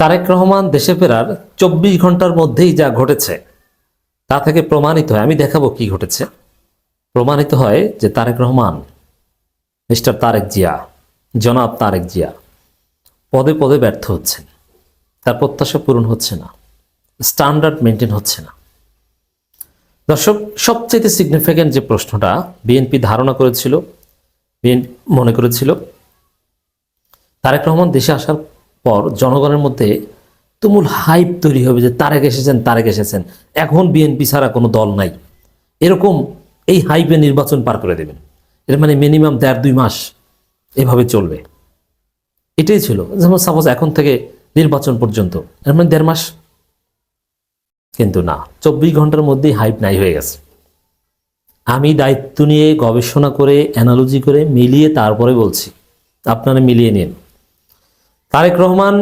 তারেক রহমান দেশে ফেরার চব্বিশ ঘণ্টার মধ্যেই যা ঘটেছে, তা থেকে প্রমাণিত হয়। আমি দেখাবো কি ঘটেছে। প্রমাণিত হয় যে তারেক রহমান, মিস্টার তারেক জিয়া, জনাব তারেক জিয়া পদে পদে ব্যর্থ হচ্ছেন। তার প্রত্যাশা পূরণ হচ্ছে না। স্ট্যান্ডার্ড মেনটেন হচ্ছে না। দর্শক সবচেয়ে সিগনিফিক্যান্ট যে প্রশ্নটা বিএনপি ধারণা করেছিল বিএনপি মনে করেছিল, তারেক রহমান দেশে আসার পর জনগণের মধ্যে তুমুল হাইপ তৈরি হবে যে তারেক এসেছেন তারেক এসেছেন। এখন বিএনপি ছাড়া কোনো দল নাই। এরকম এই হাইপে নির্বাচন পার করে দেবেন। এর মানে মিনিমাম দেড় দুই মাস এভাবে চলবে। এটাই ছিল। যেমন সাপোজ এখন থেকে নির্বাচন পর্যন্ত, এর মানে দেড় মাস কিন্তু না। চব্বিশ ঘণ্টার মধ্যেই হাইপ নাই হয়ে গেছে। আমি দায়িত্ব নিয়ে গবেষণা করে অ্যানালজি করে মিলিয়ে তারপরে বলছি। আপনারা মিলিয়ে নিন। তারেক রহমান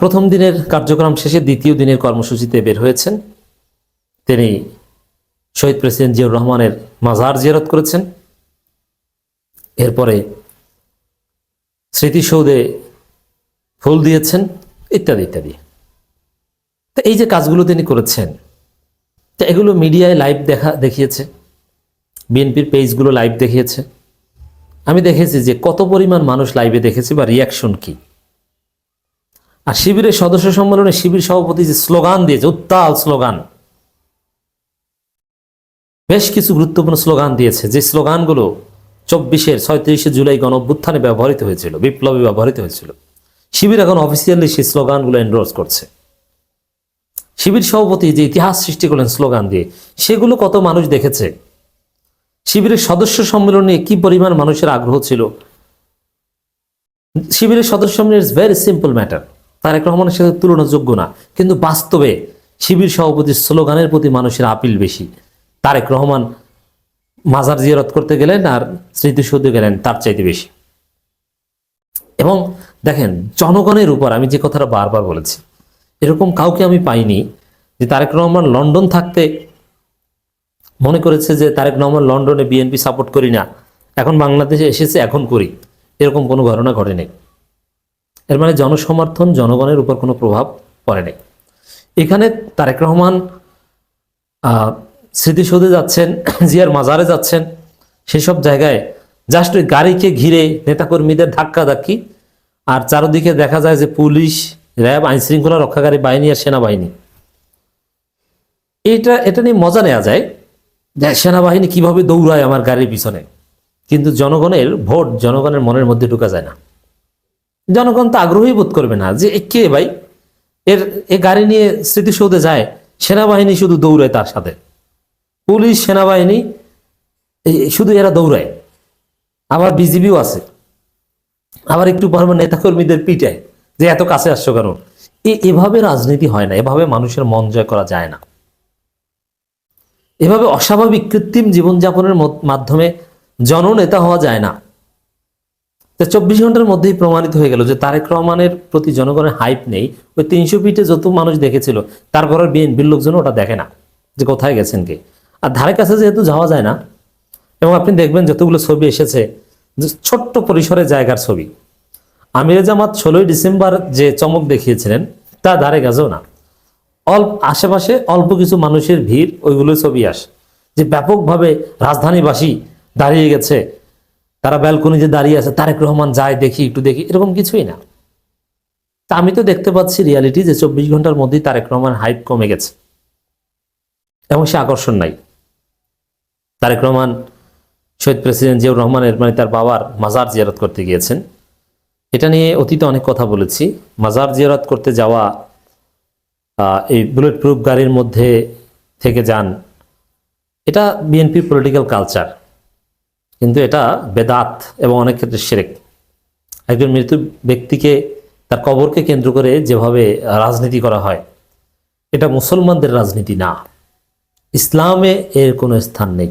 প্রথম দিনের কার্যক্রম শেষে দ্বিতীয় দিনের কর্মসূচিতে বের হয়েছেন। তিনি শহীদ প্রেসিডেন্ট জিয়াউর রহমানের মাজার জিয়ারত করেছেন। এরপরে স্মৃতিসৌধে ফুল দিয়েছেন, ইত্যাদি ইত্যাদি। তো এই যে কাজগুলো তিনি করেছেন, তো এগুলো মিডিয়ায় লাইভ দেখা দেখিয়েছে, বিএনপির পেজগুলো লাইভ দেখিয়েছে। আমি দেখেছি যে কত পরিমাণ মানুষ লাইভে দেখেছে বা রিয়াকশন কি। আর শিবিরের সদস্য সম্মেলনে শিবির সভাপতি যে স্লোগান দিয়েছে, উত্তাল স্লোগান, বেশ কিছু গুরুত্বপূর্ণ স্লোগান দিয়েছে। যে স্লোগানগুলো চব্বিশের ছয়ত্রিশে জুলাই গণ অভ্যুত্থানে ব্যবহৃত হয়েছিল, বিপ্লবে ব্যবহৃত হয়েছিল। শিবির এখন অফিসিয়ালি সেই স্লোগানগুলো এন্ডোর্স করছে। শিবির সভাপতি যে ইতিহাস সৃষ্টি করলেন স্লোগান দিয়ে, সেগুলো কত মানুষ দেখেছে? শিবিরের সদস্য সম্মেলনে কি পরিমাণ মানুষের আগ্রহ ছিল? শিবিরের সদস্য সম্মেলন is very simple matter Tarek রহমানের সাথে তুলনাযোগ্য না। কিন্তু বাস্তবে শিবির সভাপতির স্লোগানের প্রতি মানুষের আপিল বেশি। তারেক রহমান মাজার জিয়ারত করতে গেলেন আর স্মৃতিসৌধে গেলেন তার চাইতে বেশি। এবং দেখেন, জনগণের উপর আমি যে কথাটা বারবার বলেছি, এরকম কাউকে আমি পাইনি যে তারেক রহমান লন্ডন থাকতে মনে করেছে যে তারেক রহমান লন্ডনে বিএনপি সাপোর্ট করি না। এখন বাংলাদেশে এসেছে, এখন করি। এরকম কোনো ঘটনা ঘটেনি এর মানে জনসমর্থন জনগণের উপর কোনো প্রভাব পড়ে নাই। এখানে তারেক রহমান স্মৃতিসৌধে যাচ্ছেন, জিয়ার মাজারে যাচ্ছেন। সেসব জায়গায় জাস্ট ওই গাড়িকে ঘিরে নেতাকর্মীদের ধাক্কা ধাক্কি আর চারদিকে দেখা যায় যে পুলিশ, র্যাব আইন শৃঙ্খলা রক্ষাকারী বাহিনী আর সেনাবাহিনী। এটা এটা নিয়ে মজা নেওয়া যায়। সেনাবাহিনী কীভাবে দৌড়ায় আমার গাড়ির পিছনে? কিন্তু জনগণের ভোট জনগণের মনের মধ্যে ঢুকা যায় না। জনগণ তো আগ্রহী বোধ করবে না যে কে ভাই? এর, এ গাড়ি নিয়ে স্মৃতিসৌধে যায়, সেনাবাহিনী শুধু দৌড়ায় তার সাথে। পুলিশ, সেনাবাহিনী শুধু এরা দৌড়ায়। আবার বিজিবিও আছে। আবার একটু পর পর নেতাকর্মীদের পিটায় যে এত কাছে আসছো কেন? এভাবে রাজনীতি হয় না। এভাবে মানুষের মন জয় করা যায় না। এভাবে অস্বাভাবিক কৃত্রিম জীবনযাপনের মাধ্যমে জননেতা হওয়া যায় না। তো চব্বিশ ঘণ্টার মধ্যেই প্রমাণিত হয়ে গেল যে তারেক রহমানের প্রতি জনগণের হাইপ নেই। ওই তিনশো ফিটে যত মানুষ দেখেছিল, তারপর বিএনপির লোকজন ওটা দেখে না যে কোথায় গেছেন কে। আর ধারে কাছে যেহেতু যাওয়া যায় না, এবং আপনি দেখবেন যতগুলো ছবি এসেছে, যে ছোট্ট পরিসরের জায়গার ছবি। আমির জামাত ষোলোই ডিসেম্বর যে চমক দেখিয়েছিলেন, তা ধারে গেছেও না। অল্প আশেপাশে অল্প কিছু মানুষের ভিড় ওইগুলো ছবি আসে। যে ব্যাপকভাবে রাজধানীবাসী দাঁড়িয়ে গেছে, তারা ব্যালকনিতে দাঁড়িয়ে আছে, তারেক রহমান যায় দেখি, একটু দেখি, এরকম কিছুই না। তা আমি তো দেখতে পাচ্ছি রিয়ালিটি যে চব্বিশ ঘণ্টার মধ্যেই তারেক রহমান হাইপ কমে গেছে। এবং সে আকর্ষণ নাই। তারেক রহমান, শহীদ প্রেসিডেন্ট জিয়াউর রহমানের মানে তার বাবার মাজার জিয়ারত করতে গিয়েছেন। এটা নিয়ে অতীতে অনেক কথা বলেছি। মাজার জিয়ারত করতে যাওয়া এই বুলেট প্রুফ গাড়ির মধ্যে থেকে যান, এটা বিএনপি পলিটিক্যাল কালচার কিন্তু এটা বেদাত এবং অনেক ক্ষেত্রে সেরেক একজন মৃত ব্যক্তিকে তার কবরকে কেন্দ্র করে যেভাবে রাজনীতি করা হয়, এটা মুসলমানদের রাজনীতি না। ইসলামে এর কোনো স্থান নেই।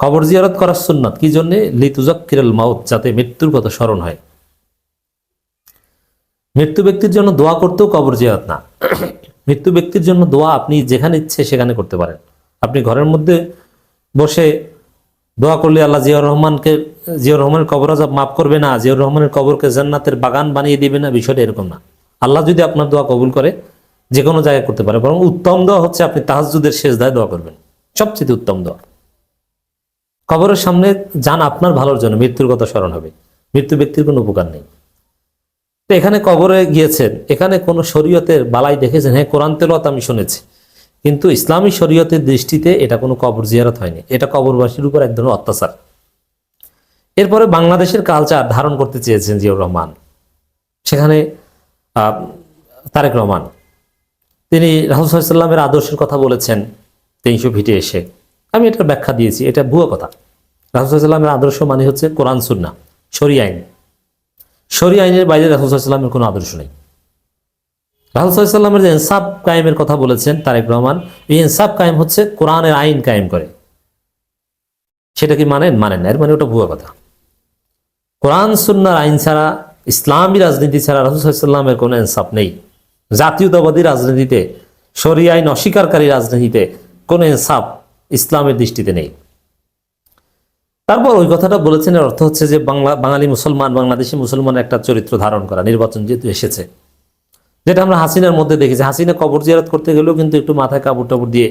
কবর জিয়ারত করার সুন্নাত কি জন্যে? লিতুজাক্কিরাল মাউত যাতে মৃত্যুর কথা স্মরণ হয়। মৃত্যু ব্যক্তির জন্য দোয়া করতেও কবর জিয়ারত না। মৃত্যু ব্যক্তির জন্য দোয়া আপনি যেখানে ইচ্ছে সেখানে করতে পারেন। আপনি ঘরের মধ্যে বসে দোয়া করলে আল্লাহ জিয়াউর রহমানকে, জিয়াউর রহমানের কবর আজাব মাফ করবে না, জিয়াউর রহমানের কবরকে জান্নাতের বাগান বানিয়ে দিবে না, বিষয়টা এরকম না। আল্লাহ যদি আপনার দোয়া কবুল করে যে কোনো জায়গায় করতে পারে। বরং উত্তম দোয়া হচ্ছে আপনি তাহাজুদের শেষ দায় দোয়া করবেন। সবচেয়ে উত্তম দোয়া। কবরের সামনে যান আপনার ভালোর জন্য, মৃত্যুর কথা স্মরণ হবে। মৃত্যু ব্যক্তির কোনো উপকার নেই। তো এখানে কবরে গিয়েছেন। এখানে কোনো শরীয়তের বালাই দেখেছেন? হ্যাঁ কোরআন তেলত আমি শুনেছি। কিন্তু ইসলামী শরীয়তের দৃষ্টিতে এটা কোনো কবর জিয়ারত হয়নি। এটা কবরবাসীর উপর এক ধরনের অত্যাচার। এরপরে বাংলাদেশের কালচার ধারণ করতে চেয়েছেন জিয়াউর রহমান। সেখানে তারেক রহমান। তিনি রাহুল সাল্লামের আদর্শের কথা বলেছেন, তিনশো ফিটে এসে। আমি এটার ব্যাখ্যা দিয়েছি। এটা ভুয়ো কথা। রাহুল সাল্লামের আদর্শ মানে হচ্ছে কোরআন সুন্না শরী আইন। শরী আইনের বাইরে রাহুল সাল্লামের কোনো আদর্শ নেই। রাহুল সাল্লামের যে ইনসাফ কায়েমের কথা বলেছেন তারেক রহমান, এই ইনসাফ কায়েম হচ্ছে কোরআনের আইন কায়েম করে। সেটা কি মানেন? মানেন না। এর মানে ওটা ভুয়া কথা। কোরআন, সুন্নার আইন ছাড়া, ইসলামী রাজনীতি ছাড়া রাহুল সাল্লামের কোনো ইনসাফ নেই। জাতীয়তাবাদী রাজনীতিতে শরী আইন অস্বীকারী রাজনীতিতে কোনো ইনসাফ ইসলামের দৃষ্টিতে নেই। তারপর ওই কথাটা বলেছেন, এর অর্থ হচ্ছে যে বাংলা, বাঙালি মুসলমান, বাংলাদেশি মুসলমান একটা চরিত্র ধারণ করা, নির্বাচন যেহেতু এসেছে। যেটা আমরা হাসিনার মধ্যে দেখেছি। হাসিনা কবর জিয়ারত করতে গেলেও কিন্তু একটু মাথায় কাপড় টাপড় দিয়ে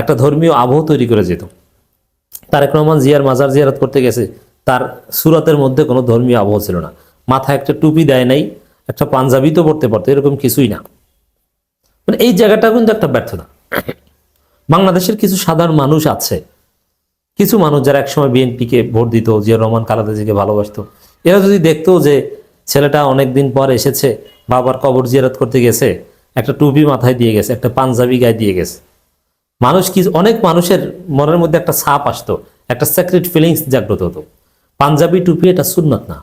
একটা ধর্মীয় আবহ তৈরি করে যেত। তারেক রহমান জিয়ার মাজার জিয়ারত করতে গেছে, তার সুরতের মধ্যে কোনো ধর্মীয় আবহ ছিল না। মাথায় একটা টুপি দেয় নাই, একটা পাঞ্জাবি তো পড়তে পারতো, এরকম কিছুই না। মানে এই জায়গাটা কিন্তু একটা ব্যর্থতা। বাংলাদেশের কিছু সাধারণ মানুষ আছে কিছু মানুষ যারা একসময় বিএনপিকে ভোট দিত জিয়া রহমান কালাদাজিকে ভালোবাসতো, এরা যদি দেখতো যে ছেলেটা অনেক দিন পর এসেছে, বাবার কবর জিয়ারত করতে গেছে, একটা টুপি মাথায় দিয়ে গেছে, একটা পাঞ্জাবি গায়ে দিয়ে গেছে, মানুষ কি, অনেক মানুষের মনের মধ্যে একটা ছাপ আসতো, একটা সেক্রেট ফিলিংস জাগ্রত হতো, পাঞ্জাবি টুপি এটা সুন্নত না,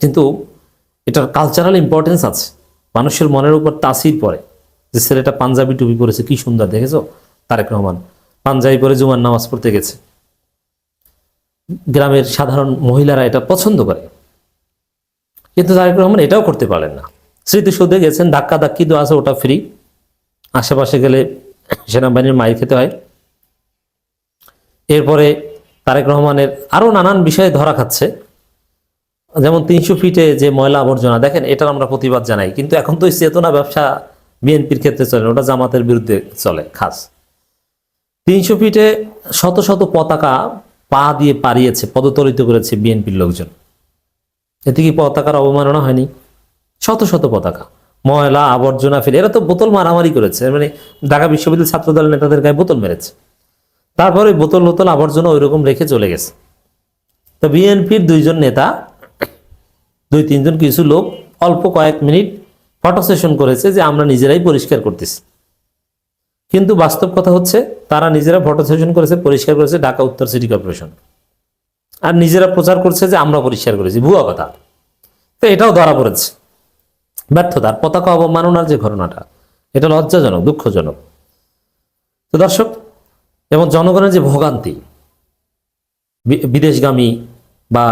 কিন্তু এটার কালচারাল ইম্পর্টেন্স আছে, মানুষের মনের উপর তাসির পড়ে, যে ছেলেটা পাঞ্জাবি টুপি পরেছে, কি সুন্দর, দেখেছ? তারেক রহমান, পাঞ্জাবি পরে জুমার নামাজ পড়তে গেছে গ্রামের সাধারণ মহিলারা এটা পছন্দ করে। কিন্তু তারেক রহমান এটাও করতে পারলেন না। স্মৃতিসৌধে গেছেন ধাক্কা ধাক্কি তো আছে, ওটা ফ্রি আশেপাশে গেলে সেনাবাহিনীর মাইর খেতে হয়। এরপরে তারেক রহমানের আরও নানান বিষয়ে ধরা খাচ্ছে। যেমন তিনশো ফিটে যে ময়লা আবর্জনা, দেখেন, এটার আমরা প্রতিবাদ জানাই। কিন্তু এখন তো চেতনা ব্যবসা বিএনপির ক্ষেত্রে চলে ওটা জামাতের বিরুদ্ধে চলে, খাস। তিনশো ফিটে শত শত পতাকা পা দিয়ে পারিয়েছে পদতলিত করেছে বিএনপির লোকজন। এতে কি পতাকার অবমাননা হয়নি? শত শত পতাকা। ময়লা, আবর্জনা ফেলে, এরা তো বোতল মারামারি করেছে। মানে ঢাকা বিশ্ববিদ্যালয় ছাত্রদল নেতাদের গায়ে বোতল মেরেছে। তারপরে বোতল বোতল, আবর্জনা ওই রকম রেখে চলে গেছে। তো বিএনপির দুইজন নেতা, দুই তিনজন কিছু লোক অল্প কয়েক মিনিট ফটো সেশন করেছে যে আমরা নিজেরাই পরিষ্কার করতেছি। কিন্তু বাস্তব কথা হচ্ছে তারা নিজেরা ফটো সেশন করেছে, পরিষ্কার করেছে, ঢাকা উত্তর সিটি কর্পোরেশন। আর নিজেরা প্রচার করছে যে আমরা পরিষ্কার করেছি, ভুয়া কথা। তো এটাও ধরা পড়েছে। ব্যর্থতার পতাকা অবমাননার যে ঘটনাটা, এটা লজ্জাজনক, দুঃখজনক। তো দর্শক এবং জনগণের যে ভোগান্তি বিদেশগামী বা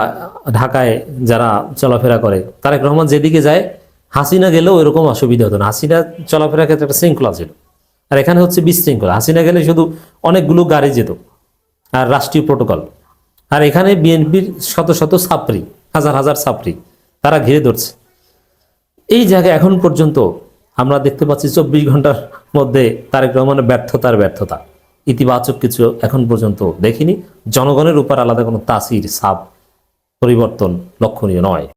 ঢাকায় যারা চলাফেরা করে, তারেক রহমান যেদিকে যায়, হাসিনা গেলেও এরকম অসুবিধা হতো না। হাসিনা চলাফেরার ক্ষেত্রে একটা শৃঙ্খলা ছিল। আর এখানে হচ্ছে বিশৃঙ্খলা। হাসিনা গেলে শুধু অনেকগুলো গাড়ি যেত আর রাষ্ট্রীয় প্রোটোকল আর এখানে বিএনপির শত শত ছাত্রী, হাজার হাজার ছাত্রী, তারা ঘিরে ধরছে। এই জায়গায় এখন পর্যন্ত আমরা দেখতে পাচ্ছি চব্বিশ ঘণ্টার মধ্যে তারেক রহমানের ব্যর্থতার ব্যর্থতা। ইতিবাচক কিছু এখন পর্যন্ত দেখিনি। জনগণের উপর আলাদা কোনো তাসির সাপ পরিবর্তন লক্ষণীয় নয়।